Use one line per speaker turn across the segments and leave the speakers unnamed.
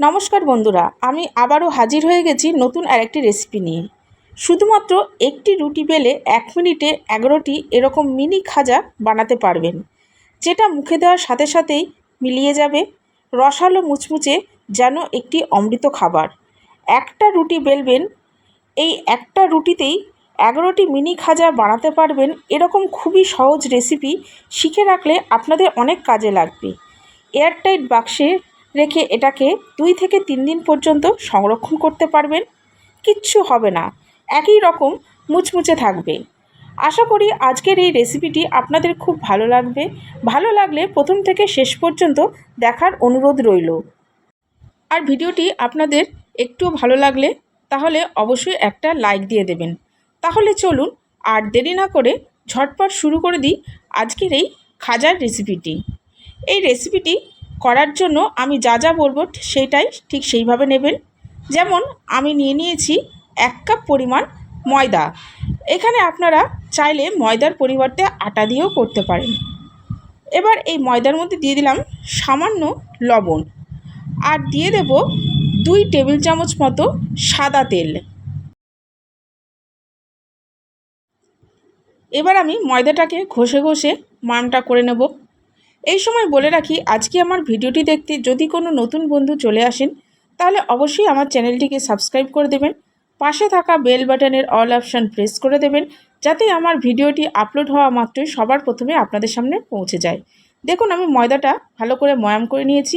নমস্কার বন্ধুরা, আমি আবারও হাজির হয়ে গেছি নতুন আরেকটি রেসিপি নিয়ে। শুধুমাত্র একটি রুটি বেলে এক মিনিটে এগারোটি এরকম মিনি খাজা বানাতে পারবেন, যেটা মুখে দেওয়ার সাথে সাথেই মিলিয়ে যাবে, রসালো মুচমুচে যেন একটি অমৃত খাবার। একটা রুটি বেলবেন, এই একটা রুটিতেই এগারোটি মিনি খাজা বানাতে পারবেন এরকম খুবই সহজ রেসিপি শিখে রাখলে আপনাদের অনেক কাজে লাগবে। এয়ারটাইট বাক্সে রেখে এটাকে দুই থেকে তিন দিন পর্যন্ত সংরক্ষণ করতে পারবেন। কিচ্ছু হবে না। একই রকম মুচমুচে থাকবে। আশা করি আজকের এই রেসিপিটি আপনাদের খুব ভালো লাগবে। ভালো লাগলে প্রথম থেকে শেষ পর্যন্ত দেখার অনুরোধ রইল। আর ভিডিওটি আপনাদের একটু ভালো লাগলে তাহলে অবশ্যই একটা লাইক দিয়ে দেবেন। তাহলে চলুন আর দেরি না করে ঝটপট শুরু করে দিই আজকের এই খাজার রেসিপিটি। এই রেসিপিটি করার জন্য আমি যা যা বলব সেটাই ঠিক সেইভাবে নেবেন। যেমন আমি নিয়ে নিয়েছি এক কাপ পরিমাণ ময়দা। এখানে আপনারা চাইলে ময়দার পরিবর্তে আটা দিয়েও করতে পারেন। এবার এই ময়দার মধ্যে দিয়ে দিলাম সামান্য লবণ। আর দিয়ে দেব দুই টেবিল চামচ মতো সাদা তেল। এবার আমি ময়দাটাকে ঘষে ঘষে মানটা করে নেব। এই সময় বলে রাখি, আজকে আমার ভিডিওটি দেখতে যদি কোনো নতুন বন্ধু চলে আসেন, তাহলে অবশ্যই আমার চ্যানেলটিকে সাবস্ক্রাইব করে দেবেন, পাশে থাকা বেল বাটনের অল অপশান প্রেস করে দেবেন, যাতে আমার ভিডিওটি আপলোড হওয়া মাত্রই সবার প্রথমে আপনাদের সামনে পৌঁছে যায়। দেখুন, আমি ময়দাটা ভালো করে ময়াম করে নিয়েছি।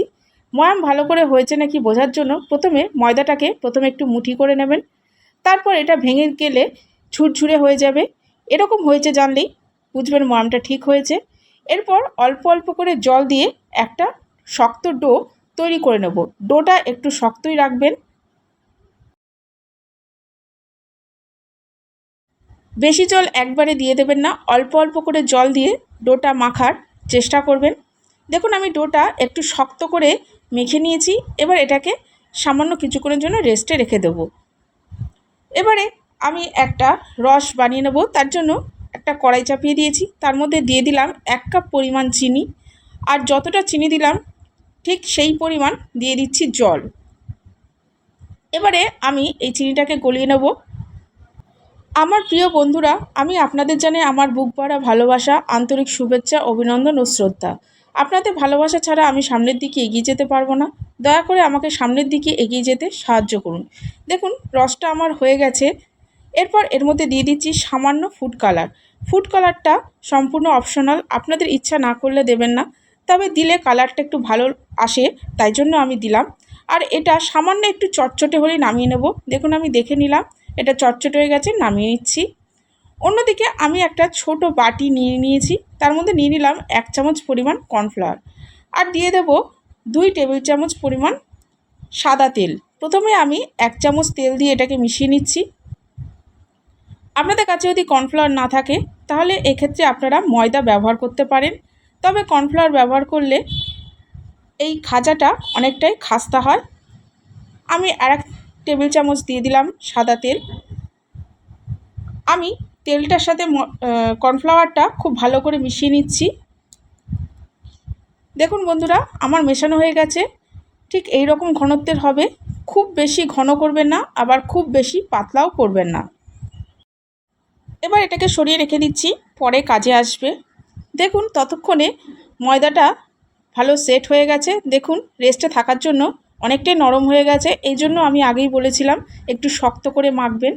ময়াম ভালো করে হয়েছে নাকি বোঝার জন্য প্রথমে ময়দাটাকে প্রথমে একটু মুঠি করে নেবেন। তারপর এটা ভেঙে গেলে ঝুরঝুরে হয়ে যাবে। এরকম হয়েছে জানলেই বুঝবেন ময়ামটা ঠিক হয়েছে। এরপর অল্প অল্প করে জল দিয়ে একটা শক্ত ডো তৈরি করে নেব। ডোটা একটু শক্তই রাখবেন। বেশি জল একবারে দিয়ে দেবেন না, অল্প অল্প করে জল দিয়ে ডোটা মাখার চেষ্টা করবেন। দেখুন, আমি ডোটা একটু শক্ত করে মেখে নিয়েছি, এবার এটাকে সামান্য কিছুক্ষণের জন্য রেস্টে রেখে দেব। এবারে আমি একটা রস বানিয়ে নেব, তার জন্য একটা কড়াই চাপিয়ে দিয়েছি। তার মধ্যে দিয়ে দিলাম এক কাপ পরিমাণ চিনি। আর যতটা চিনি দিলাম, ঠিক সেই পরিমাণ দিয়ে দিচ্ছি জল। এবারে আমি এই চিনিটাকে গলিয়ে নেব। আমার প্রিয় বন্ধুরা, আমি আপনাদের জানে আমার বুক ভরা ভালোবাসা, আন্তরিক শুভেচ্ছা, অভিনন্দন ও শ্রদ্ধা। আপনাদের ভালোবাসা ছাড়া আমি সামনের দিকে এগিয়ে যেতে পারব না। দয়া করে আমাকে সামনের দিকে এগিয়ে যেতে সাহায্য করুন। দেখুন, রসটা আমার হয়ে গেছে। এরপর এর মধ্যে দিয়ে দিচ্ছি সামান্য ফুড কালার ফুড কালারটা সম্পূর্ণ অপশনাল আপনাদের ইচ্ছা না করলে দেবেন না। তবে দিলে কালারটা একটু ভালো আসে, তাই জন্য আমি দিলাম। আর এটা সামান্য একটু চটচটে হলে নামিয়ে নেব। দেখুন আমি দেখে নিলাম, এটা চটচটে হয়ে গেছে, নামিয়ে নিচ্ছি। অন্যদিকে আমি একটা ছোট বাটি নিয়ে নিয়েছি, তার মধ্যে নিয়ে নিলাম এক চামচ পরিমাণ কর্নফ্লাওয়ার আর দিয়ে দেব দুই টেবিল চামচ পরিমাণ সাদা তেল। প্রথমে আমি এক চামচ তেল দিয়ে এটাকে মিশিয়ে নিচ্ছি। আপনাদের কাছে যদি কর্নফ্লাওয়ার না থাকে, তাহলে এক্ষেত্রে আপনারা ময়দা ব্যবহার করতে পারেন। তবে কর্নফ্লাওয়ার ব্যবহার করলে এই খাজাটা অনেকটাই খাস্তা হয়। আমি আর এক টেবিল চামচ দিয়ে দিলাম সাদা তেল। আমি তেলটার সাথে কর্নফ্লাওয়ারটা খুব ভালো করে মিশিয়ে নিচ্ছি। দেখুন বন্ধুরা, আমার মেশানো হয়ে গেছে। ঠিক এই রকম ঘনত্বের হবে। খুব বেশি ঘন করবেন না, আবার খুব বেশি পাতলাও করবেন না। এবার এটাকে সরিয়ে রেখে দিচ্ছি, পরে কাজে আসবে। দেখুন, ততক্ষণে ময়দাটা ভালো সেট হয়ে গেছে। দেখুন রেস্টে থাকার জন্য অনেকটাই নরম হয়ে গেছে। এই জন্য আমি আগেই বলেছিলাম, একটু শক্ত করে মাখবেন।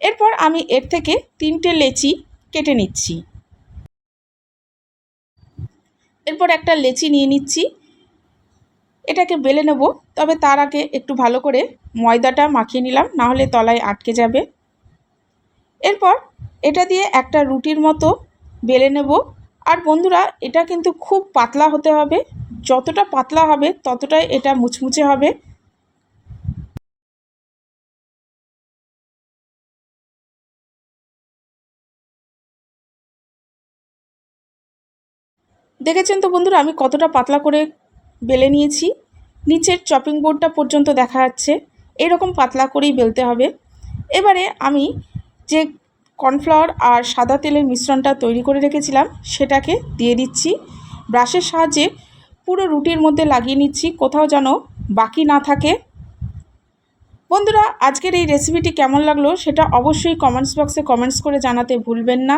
এরপর আমি এর থেকে তিনটে লেচি কেটে নিচ্ছি। এরপর একটা লেচি নিয়ে নিচ্ছি। এটাকে বেলে নেব, তবে তার আগে একটু ভালো করে ময়দাটা মাখিয়ে নিলাম, নাহলে তলায় আটকে যাবে। এরপর এটা দিয়ে একটা রুটির মতো বেলে নেব। আর বন্ধুরা, এটা কিন্তু খুব পাতলা হতে হবে। যতটা পাতলা হবে, ততটাই এটা মুচমুচে হবে। দেখেছেন তো বন্ধুরা, আমি কতটা পাতলা করে বেলে নিয়েছি। নিচের চপিং বোর্ডটা পর্যন্ত দেখা যাচ্ছে। এরকম পাতলা করেই বেলতে হবে। এবারে আমি যে কর্নফ্লাওয়ার আর সাদা তেলের মিশ্রণটা তৈরি করে রেখেছিলাম, সেটাকে দিয়ে দিচ্ছি। ব্রাশের সাহায্যে পুরো রুটির মধ্যে লাগিয়ে নিচ্ছি, কোথাও যেন বাকি না থাকে। বন্ধুরা, আজকের এই রেসিপিটি কেমন লাগল সেটা অবশ্যই কমেন্টস বক্সে কমেন্টস করে জানাতে ভুলবেন না।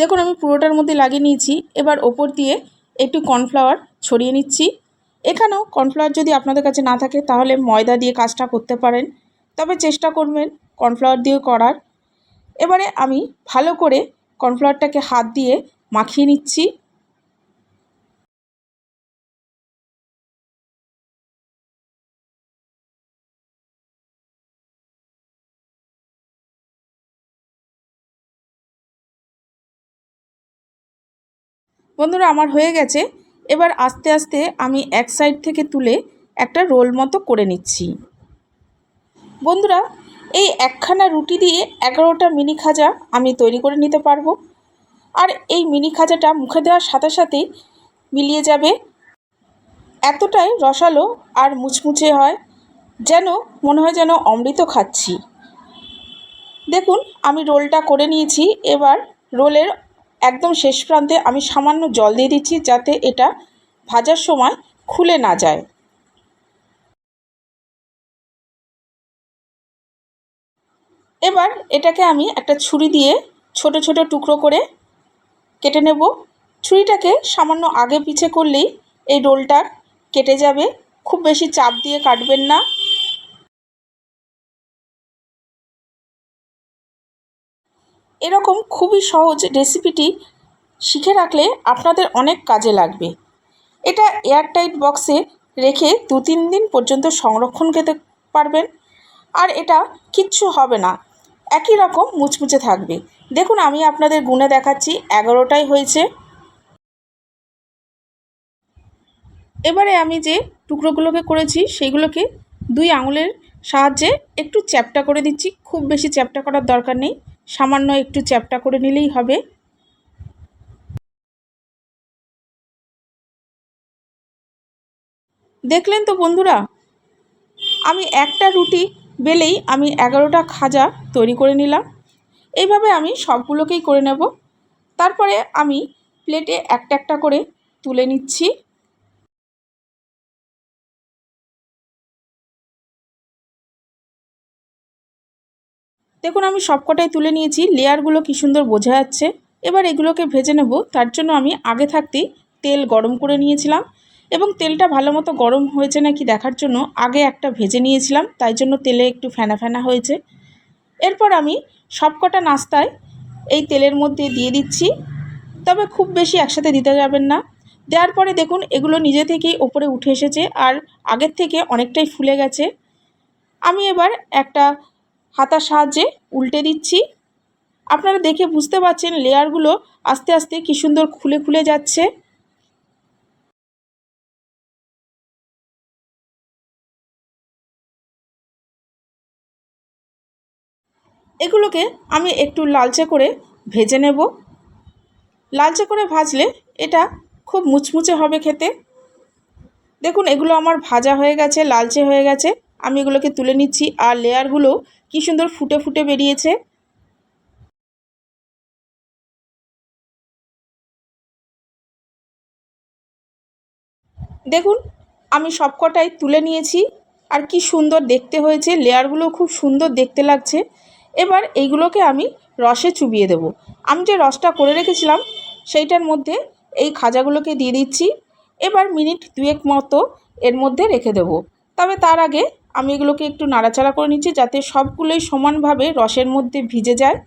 দেখুন, আমি পুরোটার মধ্যে লাগিয়ে নিয়েছি। এবার ওপর দিয়ে একটু কর্নফ্লাওয়ার ছড়িয়ে নিচ্ছি। এখানেও কর্নফ্লাওয়ার যদি আপনাদের কাছে না থাকে, তাহলে ময়দা দিয়ে কাজটা করতে পারেন। তবে চেষ্টা করবেন কর্নফ্লাওয়ার দিয়ে করার। এবারে আমি ভালো করে কর্নফ্লাওয়ারটাকে হাত দিয়ে মাখিয়ে নিচ্ছি। বন্ধুরা, আমার হয়ে গেছে। এবার আস্তে আস্তে আমি এক সাইড থেকে তুলে একটা রোল মতো করে নিচ্ছি। বন্ধুরা, এই একখানা রুটি দিয়ে এগারোটা মিনি খাজা আমি তৈরি করে নিতে পারব। আর এই মিনি খাজাটা মুখে দেওয়ার সাথে সাথেই মিলিয়ে যাবে। এতটাই রসালো আর মুচমুচে হয়, যেন মনে হয় যেন অমৃত খাচ্ছি। দেখুন, আমি রোলটা করে নিয়েছি। এবার রোলের একদম শেষ প্রান্তে আমি সামান্য জল দিয়ে দিচ্ছি যাতে এটা ভাজার সময় খুলে না যায়। এবার এটাকে আমি একটা ছুরি দিয়ে ছোট ছোট টুকরো করে কেটে নেব। ছুরিটাকে সামান্য আগে পিছে করলেই এই রোলটা কেটে যাবে। খুব বেশি চাপ দিয়ে কাটবেন না। এরকম খুবই সহজ রেসিপিটি শিখে রাখলে আপনাদের অনেক কাজে লাগবে। এটা এয়ারটাইট বক্সে রেখে দু তিন দিন পর্যন্ত সংরক্ষণ খেতে পারবেন। আর এটা কিচ্ছু হবে না, একই রকম মুচমুচে থাকবে। দেখুন, আমি আপনাদের গুনে দেখাচ্ছি, এগারোটাই হয়েছে। এবারে আমি যে টুকরোগুলোকে করেছি সেইগুলোকে দুই আঙুলের সাহায্যে একটু চ্যাপটা করে দিচ্ছি। খুব বেশি চ্যাপটা করার দরকার নেই। সামান্য একটু চ্যাপটা করে নিলেই হবে। দেখলেন তো বন্ধুরা, আমি একটা রুটি বেলেই আমি এগারোটা খাজা তৈরি করে নিলাম। এইভাবে আমি সবগুলোকেই করে নেব। তারপরে আমি প্লেটে একটা একটা করে তুলে নিচ্ছি। দেখুন, আমি সবকটাই তুলে নিয়েছি। লেয়ারগুলো কী সুন্দর বোঝা যাচ্ছে। এবার এগুলোকে ভেজে নেব। তার জন্য আমি আগে থাকতেই তেল গরম করে নিয়েছিলাম এবং তেলটা ভালো মতো গরম হয়েছে নাকি দেখার জন্য আগে একটা ভেজে নিয়েছিলাম, তাই জন্য তেলে একটু ফেনা ফেনা হয়েছে। এরপর আমি সবকটা নাস্তায় এই তেলের মধ্যে দিয়ে দিচ্ছি। তবে খুব বেশি একসাথে দিতে যাবেন না। দেওয়ার পরে দেখুন, এগুলো নিজে থেকেই ওপরে উঠে এসেছে আর আগের থেকে অনেকটাই ফুলে গেছে। আমি এবার একটা হাতার সাহায্যে উল্টে দিচ্ছি। আপনারা দেখে বুঝতে পারছেন লেয়ারগুলো আস্তে আস্তে কী সুন্দর খুলে খুলে যাচ্ছে। এগুলোকে আমি একটু লালচে করে ভেজে নেব। লালচে করে ভাজলে এটা খুব মুচমুচে হবে খেতে। দেখুন, এগুলো আমার ভাজা হয়ে গেছে, লালচে হয়ে গেছে। আমি এগুলোকে তুলে নিচ্ছি। আর লেয়ারগুলো কি সুন্দর ফুটে ফুটে বেরিয়েছে। দেখুন, আমি সবকটাই তুলে নিয়েছি। আর কি সুন্দর দেখতে হয়েছে। লেয়ারগুলো খুব সুন্দর দেখতে লাগছে। এবার এইগুলোকে আমি রসে চুবিয়ে দেব। আমি যে রসটা করে রেখেছিলাম, সেইটার মধ্যে এই খাজাগুলোকে দিয়ে দিচ্ছি। এবার মিনিট দুয়েক মতো এর মধ্যে রেখে দেব। তবে তার আগে আমি এগুলোকে একটু নাড়াচাড়া করে নিচ্ছি যাতে সবগুলোই সমানভাবে রসের মধ্যে ভিজে যায়।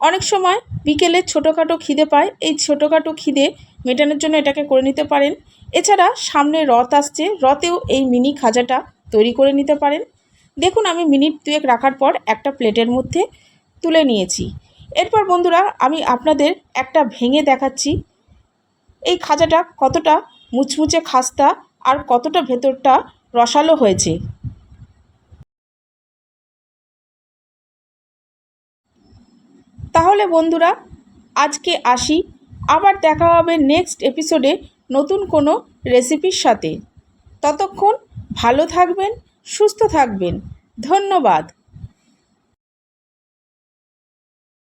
অনেক সময় বিকেলে ছোটোখাটো খিদে পায়, এই ছোটোখাটো খিদে মেটানোর জন্য এটাকে করে নিতে পারেন। এছাড়া সামনে রথ আসছে, রথেও এই মিনি খাজাটা তৈরি করে নিতে পারেন। দেখুন, আমি মিনিট দুয়েক রাখার পর একটা প্লেটের মধ্যে তুলে নিয়েছি। এরপর বন্ধুরা, আমি আপনাদের একটা ভেঙে দেখাচ্ছি। এই খাজাটা কতটা মুচমুচে খাস্তা আর কতটা ভেতরটা রসালো হয়েছে। তাহলে বন্ধুরা, আজকে আসি। আবার দেখা হবে নেক্সট এপিসোডে নতুন কোনো রেসিপির সাথে। ততক্ষণ ভালো থাকবেন, সুস্থ থাকবেন। ধন্যবাদ।